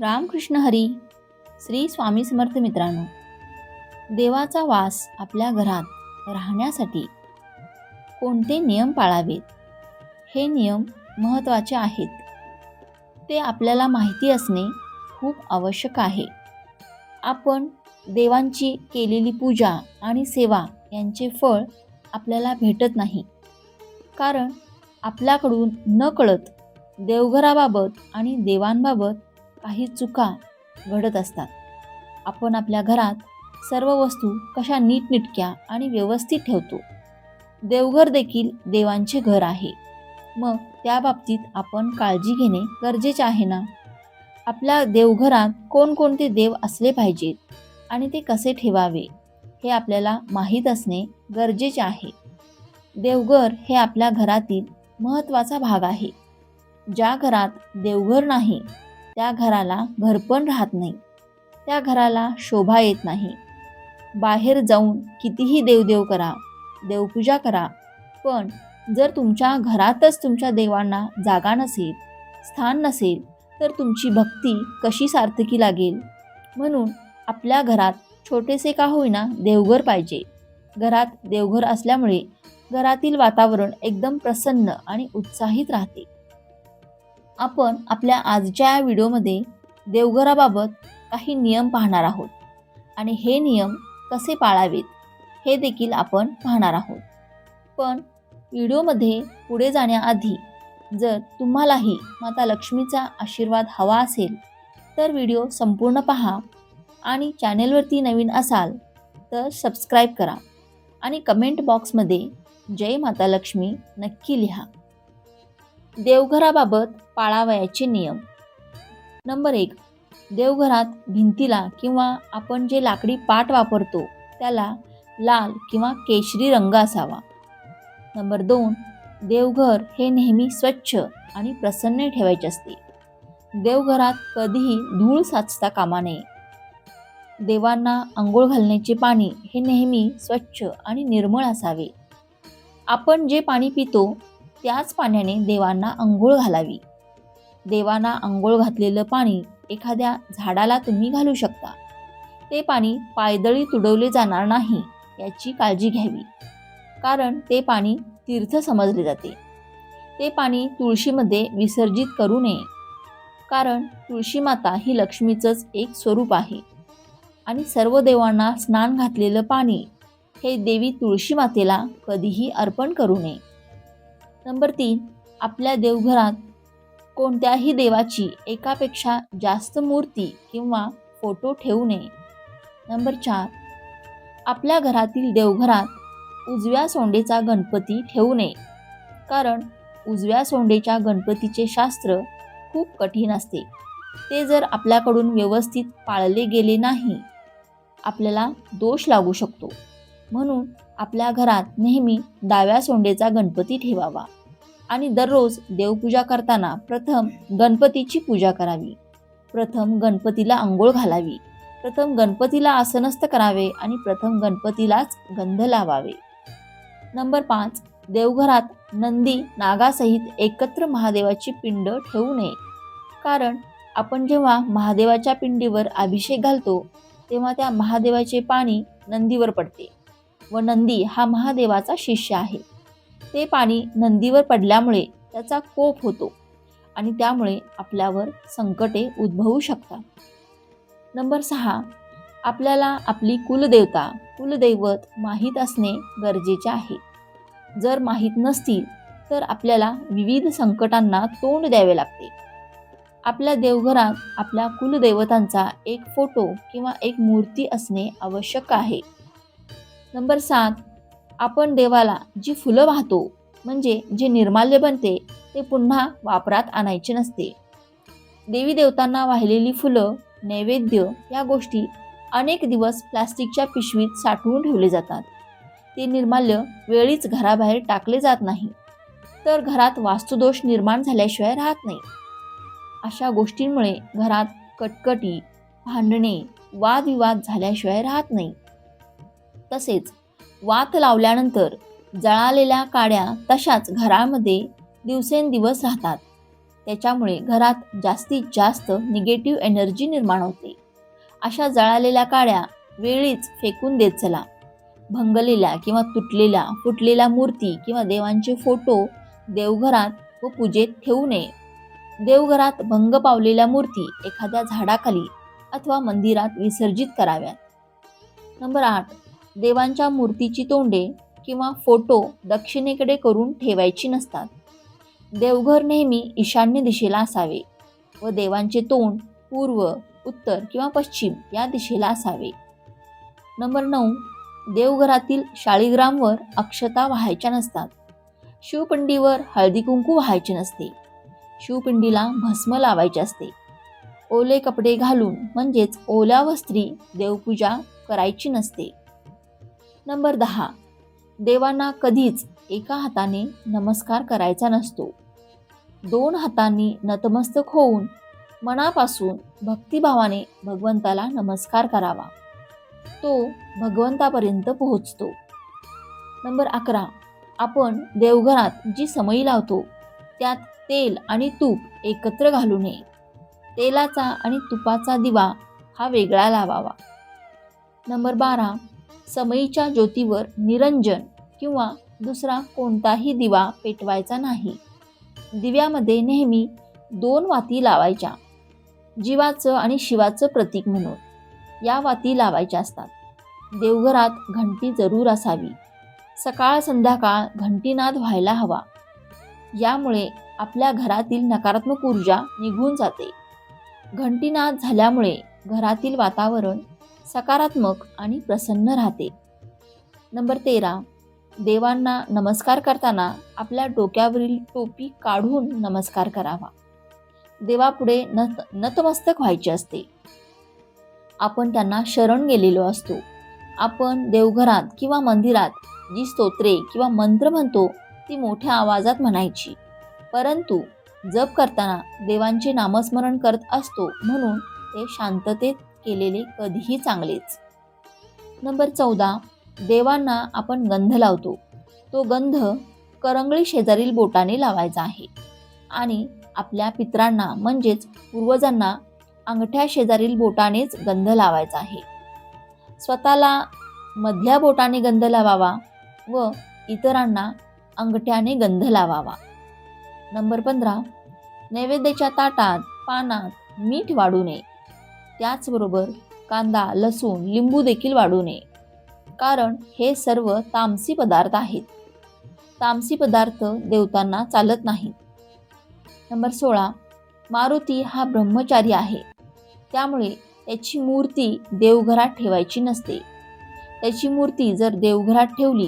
रामकृष्ण हरी श्री स्वामी समर्थ मित्रांनो देवाचा वास आपल्या घरात राहण्यासाठी कोणते नियम पाळावेत? हे नियम महत्त्वाचे आहेत. ते आपल्याला माहिती असणे खूप आवश्यक आहे. आपण देवांची केलेली पूजा आणि सेवा यांचे फळ आपल्याला भेटत नाही. कारण आपल्याकडून न कळत देवघराबाबत आणि देवांबाबत काही चुका घडत असतात. आपण आपल्या घरात सर्व वस्तू कशा नीटनिटक्या आणि व्यवस्थित ठेवतो. देवघर देखील देवांचे घर आहे. मग त्या बाबतीत आपण काळजी घेणे गरजेचे आहे ना? आपल्या देवघरात कोणकोणते देव असले पाहिजेत आणि ते कसे ठेवावे हे आपल्याला माहीत असणे गरजेचे आहे. देवघर हे आपल्या घरातील महत्त्वाचा भाग आहे. ज्या घरात देवघर नाही त्या घराला घरपण राहत नाही. त्या घराला शोभा येत नाही. बाहेर जाऊन कितीही देवदेव करा देवपूजा करा पण जर तुमच्या घरातच तुमच्या देवांना जागा नसेल स्थान नसेल तर तुमची भक्ती कशी सार्थकी लागेल? म्हणून आपल्या घरात छोटेसे का होईना देवघर पाहिजे. घरात देवघर असल्यामुळे घरातील वातावरण एकदम प्रसन्न आणि उत्साहित राहते. आपण आपल्या आजच्या या व्हिडिओमध्ये देवघराबाबत काही नियम पाहणार आहोत. आणि हे नियम कसे पाळावेत हे देखील आपण पाहणार आहोत. पण व्हिडिओमध्ये पुढे जाण्याआधी जर तुम्हालाही माता लक्ष्मीचा आशीर्वाद हवा असेल तर व्हिडिओ संपूर्ण पहा आणि चॅनेलवरती नवीन असाल तर सबस्क्राईब करा आणि कमेंट बॉक्समध्ये जय माता लक्ष्मी नक्की लिहा. देवघराबाबत पाळावयाचे नियम. नंबर एक देवघरात भिंतीला किंवा आपण जे लाकडी पाट वापरतो त्याला लाल किंवा केशरी रंग असावा. नंबर दोन देवघर हे नेहमी स्वच्छ आणि प्रसन्न ठेवायचे असते. देवघरात कधीही धूळ साचता कामा नये. देवांना आंघोळ घालण्याचे पाणी हे नेहमी स्वच्छ आणि निर्मळ असावे. आपण जे पाणी पितो त्याच पाण्याने देवांना आंघोळ घालावी. देवांना आंघोळ घातलेलं पाणी एखाद्या झाडाला तुम्ही घालू शकता. ते पाणी पायदळी तुडवले जाणार नाही याची काळजी घ्यावी. कारण ते पाणी तीर्थ समजले जाते. ते पाणी तुळशीमध्ये विसर्जित करू नये. कारण तुळशी माता ही लक्ष्मीचंच एक स्वरूप आहे. आणि सर्व देवांना स्नान घातलेलं पाणी हे देवी तुळशी मातेला कधीही अर्पण करू नये. नंबर तीन आपल्या देवघरात कोणत्याही देवाची एकापेक्षा जास्त मूर्ती किंवा फोटो ठेवू नये. नंबर चार. आपल्या घरातील देवघरात उजव्या सोंडेचा गणपती ठेवू नये. कारण उजव्या सोंडेच्या गणपतीचे शास्त्र खूप कठीण असते. ते जर आपल्याकडून व्यवस्थित पाळले गेले नाही आपल्याला दोष लागू शकतो. म्हणून आपल्या घरात नेहमी डाव्या सोंडेचा गणपती ठेवावा. आणि दररोज देवपूजा करताना प्रथम गणपतीची पूजा करावी. प्रथम गणपतीला आंघोळ घालावी. प्रथम गणपतीला आसनस्थ करावे आणि प्रथम गणपतीलाच गंध लावावे. नंबर पाच देवघरात नंदी नागासहित एकत्र महादेवाची पिंड ठेवू नये. कारण आपण जेव्हा महादेवाच्या पिंडीवर अभिषेक घालतो तेव्हा त्या महादेवाचे पाणी नंदीवर पडते व नंदी हा महादेवाचा शिष्य आहे. ते पाणी नंदीवर पडल्यामुळे त्याचा कोप होतो आणि त्यामुळे आपल्यावर संकटे उद्भवू शकतात. नंबर सहा आपल्याला आपली कुलदेवता कुलदैवत माहीत असणे गरजेचे आहे. जर माहीत नसतील तर आपल्याला विविध संकटांना तोंड द्यावे लागते. आपल्या देवघरात आपल्या कुलदैवतांचा एक फोटो किंवा एक मूर्ती असणे आवश्यक आहे. नंबर सात आपण देवाला जी फुलं वाहतो म्हणजे जे निर्माल्य बनते ते पुन्हा वापरात आणायचे नसते. देवी देवतांना वाहिलेली फुलं नैवेद्य या गोष्टी अनेक दिवस प्लास्टिकच्या पिशवीत साठवून ठेवले जातात. ते निर्माल्य वेळीच घराबाहेर टाकले जात नाही. तर घरात वास्तुदोष निर्माण झाल्याशिवाय राहत नाही. अशा गोष्टींमुळे घरात कटकटी भांडणे वादविवाद झाल्याशिवाय राहत नाही. तसेच वात लावल्यानंतर जळालेल्या काड्या तशाच घरामध्ये दिवसेंदिवस राहतात. त्याच्यामुळे घरात जास्तीत जास्त निगेटिव्ह एनर्जी निर्माण होते. अशा जळालेल्या काड्या वेळीच फेकून देत चला. भंगलेल्या किंवा तुटलेल्या फुटलेल्या मूर्ती किंवा देवांचे फोटो देवघरात व पूजेत ठेवू नये. देवघरात भंग पावलेल्या मूर्ती एखाद्या झाडाखाली अथवा मंदिरात विसर्जित कराव्यात. नंबर आठ. देवांच्या मूर्तीची तोंडे किंवा फोटो दक्षिणेकडे करून ठेवायची नसतात. देवघर नेहमी ईशान्य दिशेला असावे व देवांचे तोंड पूर्व उत्तर किंवा पश्चिम या दिशेला असावे. नंबर नऊ देवघरातील शाळीग्रामवर अक्षता वाहायच्या नसतात. शिवपिंडीवर हळदी कुंकू वाहायचे नसते. शिवपिंडीला भस्म लावायचे असते. ओले कपडे घालून म्हणजेच ओल्या वस्त्री देवपूजा करायची नसते. नंबर दहा. देवांना कधीच एका हाताने नमस्कार करायचा नसतो. दोन हातांनी नतमस्तक होऊन मनापासून भक्तिभावाने भगवंताला नमस्कार करावा. तो भगवंतापर्यंत पोहोचतो. नंबर अकरा. आपण देवघरात जी समई लावतो त्यात तेल आणि तूप एकत्र घालू नये तेलाचा आणि तुपाचा दिवा हा वेगळा लावावा. नंबर बारा. समईच्या ज्योतीवर निरंजन किंवा दुसरा कोणताही दिवा पेटवायचा नाही. दिव्यामध्ये नेहमी दोन वाती लावायच्या जीवाचं आणि शिवाचं प्रतीक म्हणून. या वाती लावायच्या असतात. देवघरात घंटी जरूर असावी. सकाळ संध्याकाळ घंटीनाद व्हायला हवा. यामुळे आपल्या घरातील नकारात्मक ऊर्जा निघून जाते. घंटीनाद झाल्यामुळे घरातील वातावरण सकारात्मक आणि प्रसन्न राहते. नंबर तेरा. देवांना नमस्कार करताना आपल्या डोक्यावरील टोपी काढून नमस्कार करावा. देवापुढे नत नतमस्तक व्हायचे असते. आपण त्यांना शरण गेलेलो असतो. आपण देवघरात किंवा मंदिरात जी स्तोत्रे किंवा मंत्र म्हणतो ती मोठ्या आवाजात म्हणायची. परंतु जप करताना देवांचे नामस्मरण करत असतो म्हणून ते शांततेत केलेले कधीही चांगलेच. नंबर चौदा देवांना आपण गंध लावतो. तो गंध करंगळी शेजारील बोटाने लावायचा आहे. आणि आपल्या पित्रांना म्हणजेच पूर्वजांना अंगठ्या शेजारील बोटानेच गंध लावायचा आहे. स्वतःला मधल्या बोटाने गंध लावावा व इतरांना अंगठ्याने गंध लावावा. नंबर पंधरा नैवेद्याच्या ताटात पानात मीठ वाढू नये. त्याचबरोबर कांदा लसूण लिंबू देखील वाढू नये. कारण हे सर्व तामसी पदार्थ आहेत. तामसी पदार्थ देवतांना चालत नाही नंबर सोळा. मारुती हा ब्रह्मचारी आहे. त्यामुळे त्याची मूर्ती देवघरात ठेवायची नसते. त्याची मूर्ती जर देवघरात ठेवली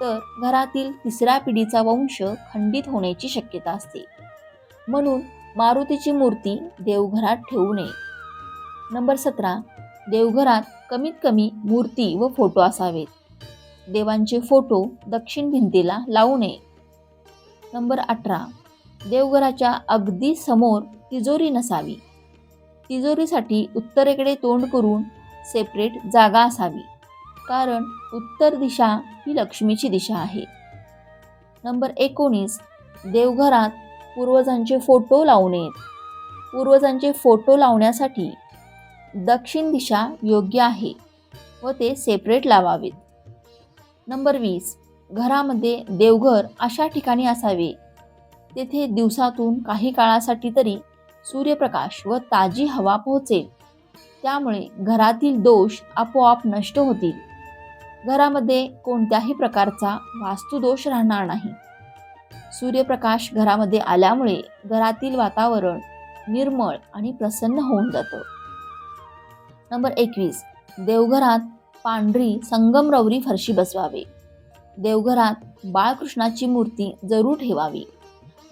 तर घरातील तिसऱ्या पिढीचा वंश खंडित होण्याची शक्यता असते. म्हणून मारुतीची मूर्ती देवघरात ठेवू नये. नंबर सतरा देवघरात कमीत कमी मूर्ती व फोटो असावेत. देवांचे फोटो दक्षिण भिंतीला लावू नये. नंबर अठरा देवघराच्या अगदी समोर तिजोरी नसावी. तिजोरीसाठी उत्तरेकडे तोंड करून सेपरेट जागा असावी कारण उत्तर दिशा ही लक्ष्मीची दिशा आहे. नंबर एकोणीस देवघरात पूर्वजांचे फोटो लावू नयेत. पूर्वजांचे फोटो लावण्यासाठी दक्षिण दिशा योग्य आहे व ते सेपरेट लावावेत. नंबर वीस. घरामध्ये देवघर अशा ठिकाणी असावे. तेथे दिवसातून काही काळासाठी तरी सूर्यप्रकाश व ताजी हवा पोहोचेल. त्यामुळे घरातील दोष आपोआप नष्ट होतील. घरामध्ये कोणत्याही प्रकारचा वास्तुदोष राहणार नाही. सूर्यप्रकाश घरामध्ये आल्यामुळे घरातील वातावरण निर्मळ आणि प्रसन्न होऊन जातं. नंबर एकवीस. देवघरात पांढरी संगमरवरी फरशी बसवावे. देवघरात बाळकृष्णाची मूर्ती जरूर ठेवावी.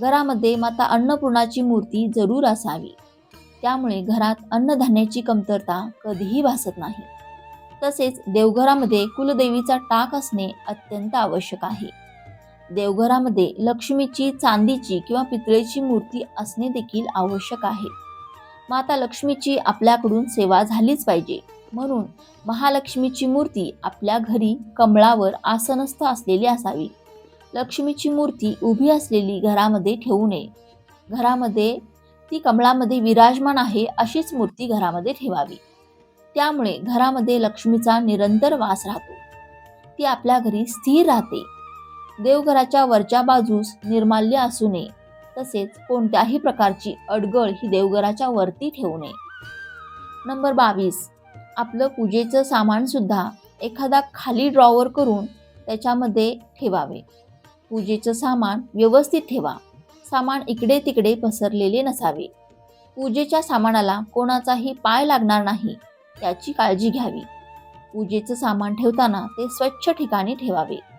घरामध्ये माता अन्नपूर्णाची मूर्ती जरूर असावी. त्यामुळे घरात अन्नधान्याची कमतरता कधीही भासत नाही. तसेच देवघरामध्ये कुलदेवीचा टाक असणे अत्यंत आवश्यक आहे. देवघरामध्ये लक्ष्मीची चांदीची किंवा पितळेची मूर्ती असणे देखील आवश्यक आहे. माता लक्ष्मीची आपल्याकडून सेवा झालीच पाहिजे. म्हणून महालक्ष्मीची मूर्ती आपल्या घरी कमळावर आसनस्थ असलेली असावी. लक्ष्मीची मूर्ती उभी असलेली घरामध्ये ठेवू नये. घरामध्ये ती कमळामध्ये विराजमान आहे अशीच मूर्ती घरामध्ये ठेवावी. त्यामुळे घरामध्ये लक्ष्मीचा निरंतर वास राहतो. ती आपल्या घरी स्थिर राहते. देवघराच्या वरच्या बाजूस निर्माल्य असू नये. तसेच कोणत्याही प्रकारची अडगळ ही देवघराच्या वरती ठेवू नये. नंबर बावीस. आपलं पूजेचं सामानसुद्धा एखादा खाली ड्रॉवर करून त्याच्यामध्ये ठेवावे. पूजेचं सामान व्यवस्थित ठेवा. सामान इकडे तिकडे पसरलेले नसावे. पूजेच्या सामानाला कोणाचाही पाय लागणार नाही याची काळजी घ्यावी. पूजेचं सामान ठेवताना ते स्वच्छ ठिकाणी ठेवावे.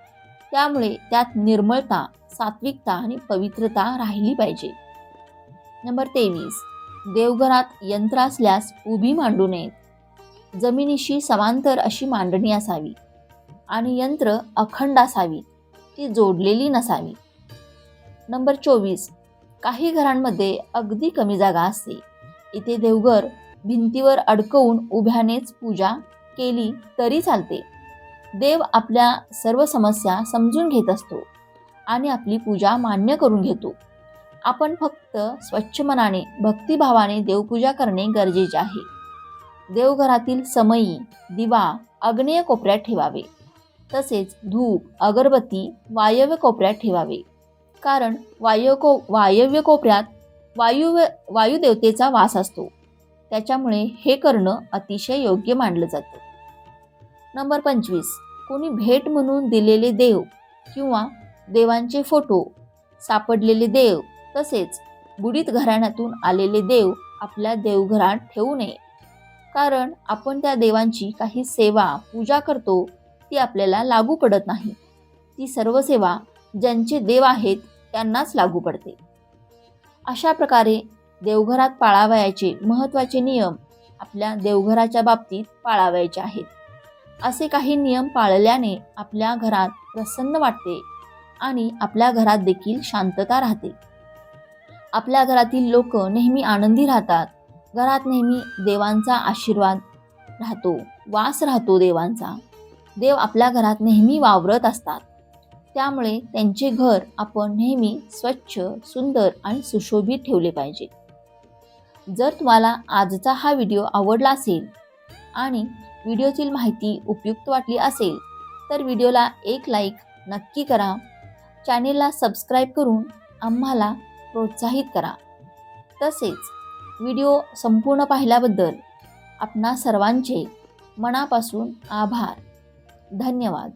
त्यामुळे त्यात निर्मळता सात्विकता आणि पवित्रता राहिली पाहिजे. नंबर तेवीस. देवघरात यंत्र असल्यास उभी मांडू नयेत जमिनीशी समांतर अशी मांडणी असावी आणि यंत्र अखंड असावी ती जोडलेली नसावी. नंबर चोवीस. काही घरांमध्ये अगदी कमी जागा असते. इथे देवघर भिंतीवर अडकवून उभ्यानेच पूजा केली तरी चालते. देव आपल्या सर्व समस्या समजून घेत असतो आणि आपली पूजा मान्य करून घेतो. आपण फक्त स्वच्छ मनाने भक्तिभावाने देवपूजा करणे गरजेचे आहे. देवघरातील समयी दिवा अग्नेय कोपऱ्यात ठेवावे. तसेच धूप अगरबत्ती वायव्य कोपऱ्यात ठेवावे. कारण वायव्य को वायव्य कोपऱ्यात वायू वायुदेवतेचा वास असतो. त्याच्यामुळे हे करणं अतिशय योग्य मानलं जातं. नंबर पंचवीस. कोणी भेट म्हणून दिलेले देव किंवा देवांचे फोटो सापडलेले देव तसेच बुडीत घराण्यातून आलेले देव आपल्या देवघरात ठेवू नये. कारण आपण त्या देवांची काही सेवा पूजा करतो ती आपल्याला लागू पडत नाही. ती सर्व सेवा ज्यांचे देव आहेत त्यांनाच लागू पडते. अशा प्रकारे देवघरात पाळावयाचे महत्त्वाचे नियम आपल्या देवघराच्या बाबतीत पाळावयाचे आहेत. असे काही नियम पाळल्याने आपल्या घरात प्रसन्न वाटते आणि आपल्या घरात देखील शांतता राहते. आपल्या घरातील लोक नेहमी आनंदी राहतात. घरात नेहमी देवांचा आशीर्वाद राहतो वास राहतो देवांचा. देव आपल्या घरात नेहमी वावरत असतात. त्यामुळे त्यांचे घर आपण नेहमी स्वच्छ सुंदर आणि सुशोभित ठेवले पाहिजे. जर तुम्हाला आजचा हा व्हिडिओ आवडला असेल आणि व्हिडिओतील माहिती उपयुक्त वाटली असेल तर व्हिडिओला एक लाईक नक्की करा. चॅनेलला सबस्क्राईब करून आम्हाला प्रोत्साहित करा. तसेच व्हिडिओ संपूर्ण पाहिल्याबद्दल आपणा सर्वांचे मनापासून आभार. धन्यवाद.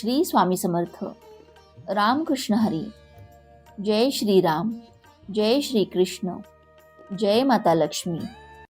श्री स्वामी समर्थ. रामकृष्ण हरी. जय श्रीराम. जय श्रीकृष्ण. जय माता लक्ष्मी.